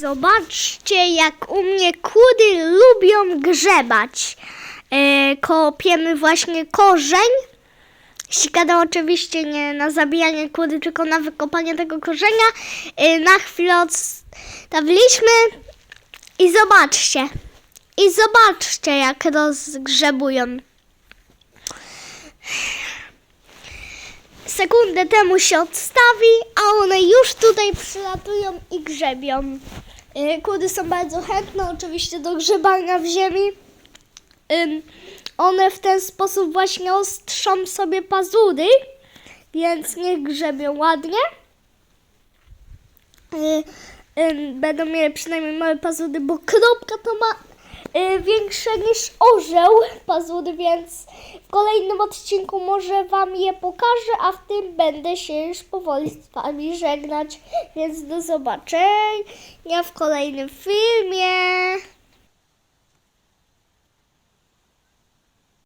Zobaczcie, jak u mnie kudy lubią grzebać. E, kopiemy właśnie korzeń. Ścigada oczywiście nie na zabijanie kudy, tylko na wykopanie tego korzenia. E, na chwilę odstawiliśmy i zobaczcie. I zobaczcie, jak rozgrzebują. Sekundę temu się odstawi, a one już tutaj przylatują i grzebią. Y, Kudy są bardzo chętne oczywiście do grzebania w ziemi. One w ten sposób właśnie ostrzą sobie pazury, więc niech grzebią ładnie. Y, Będą mieli przynajmniej małe pazury, bo kropka to ma większe niż orzeł pazury, więc w kolejnym odcinku może Wam je pokażę, a w tym będę się już powoli z Wami żegnać. Więc do zobaczenia w kolejnym filmie.